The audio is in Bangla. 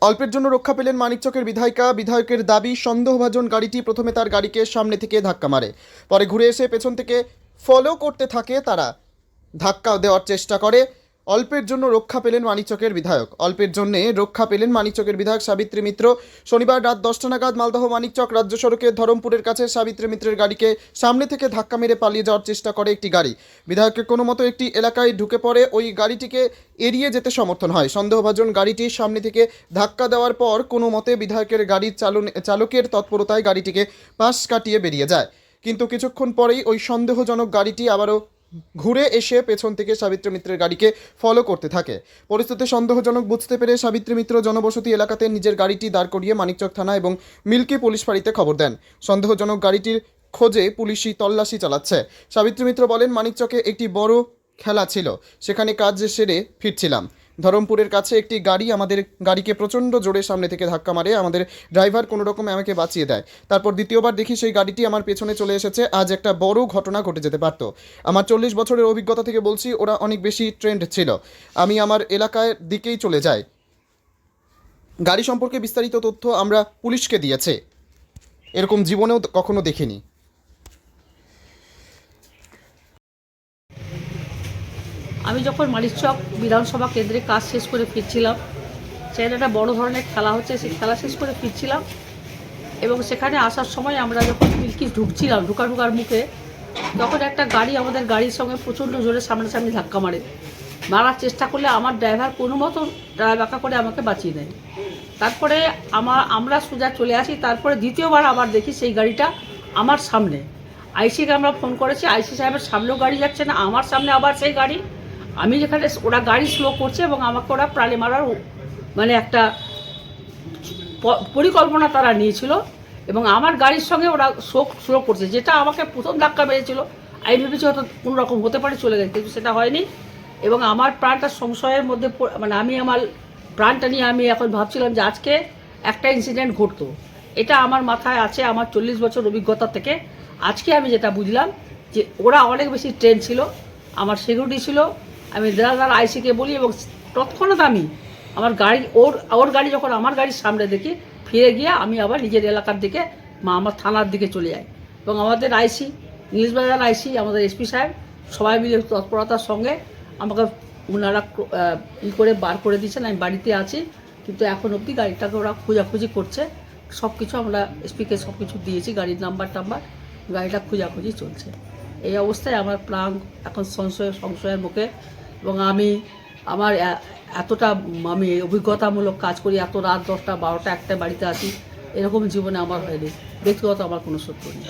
অল্পের জন্য রক্ষা পেলেন মানিকচকের বিধায়িকা। বিধায়কের দাবি, সন্দেহভাজন গাড়িটি প্রথমে তার গাড়িকে সামনে থেকে ধাক্কা মারে। পরে ঘুরে এসে পেছন থেকে ফলো করতে থাকে তারা। ধাক্কা দেওয়ার চেষ্টা করে। অল্পের জন্য রক্ষা পেলেন মানিকচকের বিধায়ক। অল্পের জন্য রক্ষা পেলেন মানিকচকের বিধায়ক সাবিত্রী মিত্র। শনিবার রাত দশটা নাগাদ মালদহ মানিকচক রাজ্য সড়কের ধরমপুরের কাছে সাবিত্রী মিত্রের গাড়িকে সামনে থেকে ধাক্কা মেরে পালিয়ে যাওয়ার চেষ্টা করে একটি গাড়ি। বিধায়ককে কোনো মতো একটি এলাকায় ঢুকে পড়ে ওই গাড়িটিকে এড়িয়ে যেতে সমর্থন হয়। সন্দেহভাজন গাড়িটি সামনে থেকে ধাক্কা দেওয়ার পর কোনো মতে বিধায়কের গাড়ির চালন, চালকের তৎপরতায় গাড়িটিকে পাশ কাটিয়ে বেরিয়ে যায়। কিন্তু কিছুক্ষণ পরেই ওই সন্দেহজনক গাড়িটি আবারও ঘুরে এসে পেছন থেকে সাবিত্রী মিত্রের গাড়িকে ফলো করতে থাকে। পরিস্থিতি সন্দেহজনক, বুঝতে পেরে সাবিত্রী মিত্র জনবসতি এলাকাতে নিজের গাড়িটি দাঁড় করিয়ে মানিকচক থানা এবং মিল্কি পুলিশ ফাঁড়িতে খবর দেন। সন্দেহজনক গাড়িটির খোঁজে পুলিশি তল্লাশি চালাচ্ছে। সাবিত্রী মিত্র বলেন, মানিকচকে একটি বড় খেলা ছিল। সেখানে কাজ সেরে ফিরছিলাম। ধরমপুরের কাছে একটি গাড়ি আমাদের গাড়িকে প্রচণ্ড জোরে সামনে থেকে ধাক্কা মারে, আমাদের ড্রাইভার কোনো রকমে আমাকে বাঁচিয়ে দেয়। তারপর দ্বিতীয়বার দেখি সেই গাড়িটি আমার পেছনে চলে এসেছে, আজ একটা বড় ঘটনা ঘটে যেতে পারতো। আমার চল্লিশ বছরের অভিজ্ঞতা থেকে বলছি, ওরা অনেক বেশি ট্রেন্ড ছিল। আমি আমার এলাকায় দিকেই চলে যাই। গাড়ি সম্পর্কে বিস্তারিত তথ্য আমরা পুলিশকে দিয়েছে। এরকম জীবনেও কখনো দেখিনি। আমি যখন মালিকচক বিধানসভা কেন্দ্রে কাজ শেষ করে ফিরছিলাম, সেখানে একটা বড় ধরনের খেলা হচ্ছে, সেই খেলা শেষ করে ফিরছিলাম এবং সেখানে আসার সময় আমরা যখন মিল্কি ঢুকছিলাম ঢুকা ঢুকার মুখে, তখন একটা গাড়ি আমাদের গাড়ির সঙ্গে প্রচণ্ড জোরে সামনাসামনি ধাক্কা মারে। মারার চেষ্টা করলে আমার ড্রাইভার কোনো মতো ড্রাইভাকা করে আমাকে বাঁচিয়ে দেয়। তারপরে আমার আমরা সোজা চলে আসি, তারপরে দ্বিতীয়বার আবার দেখি সেই গাড়িটা আমার সামনে। আইসিকে আমরা ফোন করেছি, আইসি সাহেবের সামনেও গাড়ি যাচ্ছে না, আমার সামনে আবার সেই গাড়ি। আমি যেখানে, ওরা গাড়ি স্লো করছে এবং আমাকে ওরা প্রাণে মারার মানে একটা পরিকল্পনা তারা নিয়েছিল এবং আমার গাড়ির সঙ্গে ওরা শোক স্লো করছে, যেটা আমাকে প্রথম ধাক্কা মেরেছিল। আমি ভেবেছি হয়তো কোনো রকম হতে পারে, চলে গেছে, কিন্তু সেটা হয়নি। এবং আমার প্রাণটা সংশয়ের মধ্যে মানে আমি আমার প্রাণটা নিয়ে আমি এখন ভাবছিলাম যে আজকে একটা ইনসিডেন্ট ঘটতো। এটা আমার মাথায় আছে, আমার চল্লিশ বছর অভিজ্ঞতা থেকে। আজকে আমি যেটা বুঝলাম যে ওরা অনেক বেশি ট্রেন ছিল, আমার সিকিউরিটি ছিল আমি দেড়াদার আইসিকে বলি এবং তৎক্ষণাৎ আমি আমার গাড়ি, ওর ওর গাড়ি যখন আমার গাড়ির সামনে দেখি, ফিরে গিয়ে আমি আবার নিজের এলাকার দিকে, মা আমার থানার দিকে চলে যাই। এবং আমাদের আইসি নীলবাজার আইসি, আমাদের এসপি সাহেব, সবাই মিলে তৎপরতার সঙ্গে আমাকে ওনারা ই করে বার করে দিয়েছেন। আমি বাড়িতে আছি, কিন্তু এখন অবধি গাড়িটাকে ওরা খোঁজাখুঁজি করছে। সব কিছু আমরা এসপিকে সব কিছু দিয়েছি, গাড়ির নাম্বার টাম্বার, গাড়িটা খোঁজাখুঁজি চলছে। এই অবস্থায় আমার প্রাণ এখন সংশয় সংশয়ের মুখে এবং আমি আমার এতটা আমি অভিজ্ঞতামূলক কাজ করি, এত রাত দশটা, বারোটা, একটা বাড়িতে আসি এরকম জীবনে আমার হয়নি। ব্যক্তিগত আমার কোনো সত্য নেই।